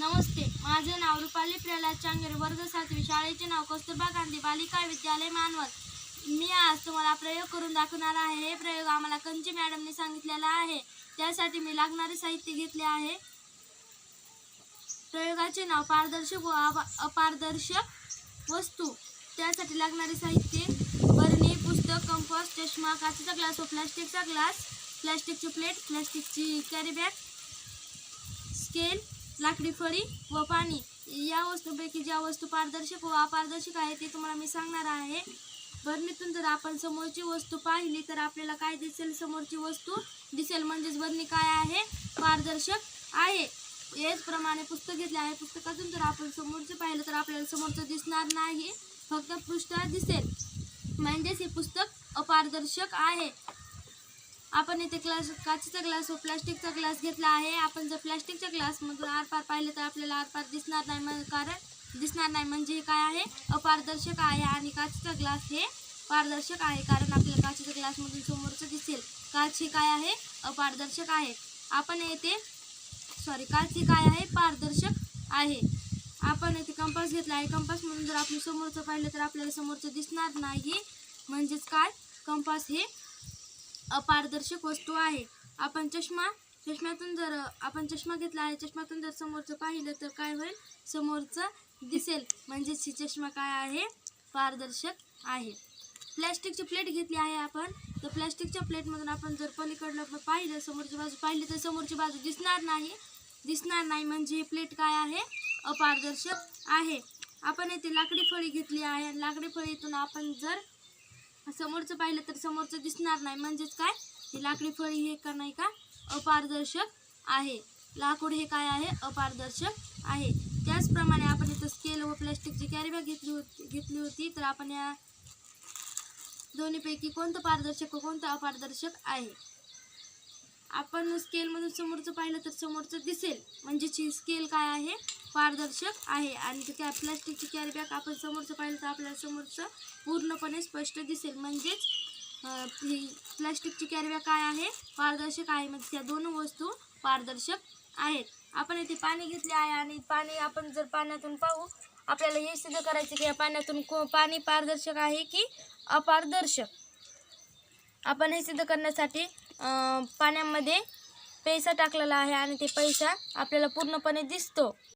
नमस्ते माझे नाव रुपाली प्रल्हाद चांगेर वर्ग सातवी शाळेचे नाव कस्तुरबा गांधी बालिका विद्यालय मानवत. मी आज तुम्हाला प्रयोग करून दाखवणार आहे. हे प्रयोग आम्हाला कंची मॅडमने सांगितलेला आहे. त्यासाठी मी लागणारे साहित्य घेतले आहे. प्रयोगाचे नाव पारदर्शक व अप- अपारदर्शक वस्तू. त्यासाठी लागणारे साहित्य बरणी पुस्तक कंपोस्ट चष्मा काचेचा ग्लास व प्लास्टिकचा ग्लास प्लास्टिकची प्लेट प्लास्टिकची कॅरी बॅग स्केल लाकडी फळी व पाणी. या वस्तूंपैकी ज्या वस्तू पारदर्शक व अपारदर्शक आहे ते तुम्हाला मी सांगणार आहे. बरणीतून जर आपण समोरची वस्तू पाहिली तर आपल्याला काय दिसेल? समोरची वस्तू दिसेल म्हणजेच बरणी काय आहे? पारदर्शक आहे. याचप्रमाणे पुस्तक घेतले आहे. पुस्तकातून जर आपण समोरचं पाहिलं तर आपल्याला समोरचं दिसणार नाही. फक्त पृष्ठ दिसेल. म्हणजेच हे पुस्तक अपारदर्शक आहे. आपण इथे ग्लास काचेचा ग्लास व प्लास्टिकचा ग्लास घेतला आहे. आपण जर प्लॅस्टिकच्या ग्लासमधून आरपार पाहिलं तर आपल्याला आरपार दिसणार नाही म्हण- कारण दिसणार नाही म्हणजे हे काय आहे? अपारदर्शक आहे आणि काचेचा ग्लास हे पारदर्शक आहे कारण आपल्याला काचेच्या ग्लासमधून समोरचं दिसेल. काच हे काय आहे? अपारदर्शक आहे. आपण येथे सॉरी काच हे काय आहे? पारदर्शक आहे. आपण येथे कंपास घेतला आहे. कंपासमधून जर आपण समोरचं पाहिलं तर आपल्याला समोरचं दिसणार नाही. म्हणजेच काय? कंपास हे अपारदर्शक वस्तू आहे. आपण चष्मा चष्म्यातून जर आपण चष्मा घेतला आहे चष्म्यातून जर समोरचं पाहिलं तर काय होईल? समोरचं दिसेल. म्हणजेच ही चष्मा काय आहे? पारदर्शक आहे. प्लॅस्टिकची प्लेट घेतली आहे आपण. तर प्लॅस्टिकच्या प्लेटमधून आपण जर पलीकडलं पाहिलं समोरची बाजू पाहिली तर समोरची बाजू दिसणार नाही. दिसणार नाही म्हणजे ही प्लेट काय आहे? अपारदर्शक आहे. आपण येथे लाकडी फळी घेतली आहे. आणि लाकडी फळीतून आपण जर समोरचं पाहिलं तर समोरचं दिसणार नाही. म्हणजेच काय? ही लाकडी फळी हे का नाही का? अपारदर्शक आहे. लाकूड हे काय आहे? अपारदर्शक आहे. त्याचप्रमाणे आपण इथं स्केल व प्लॅस्टिकची कॅरीबॅग घेतली होती घेतली होती तर आपण या दोन्हीपैकी कोणतं पारदर्शक व कोणतं अपारदर्शक आहे? आपण स्केलमधून समोरचं पाहिलं तर समोरचं दिसेल. म्हणजेच ही स्केल काय आहे? पारदर्शक आहे. आणि ते प्लॅस्टिकची प्लास्टिकची कॅरी बॅग आपण समोरचं पाहिलं तर आपल्याला समोरचं पूर्णपणे स्पष्ट दिसेल. म्हणजेच ही प्लास्टिकची कॅरी बॅग काय आहे? पारदर्शक आहे. म्हणजे त्या दोन वस्तू पारदर्शक आहेत. आपण इथे पाणी घेतले आहे आणि पाणी आपण जर पाण्यातून पाहू आपल्याला हे सिद्ध करायचं की या पाण्यातून को पाणी पारदर्शक आहे की अपारदर्शक? आपण हे सिद्ध करण्यासाठी पाण्यामध्ये पैसा टाकलेला आहे आणि ते पैसा आपल्याला पूर्णपणे दिसतो.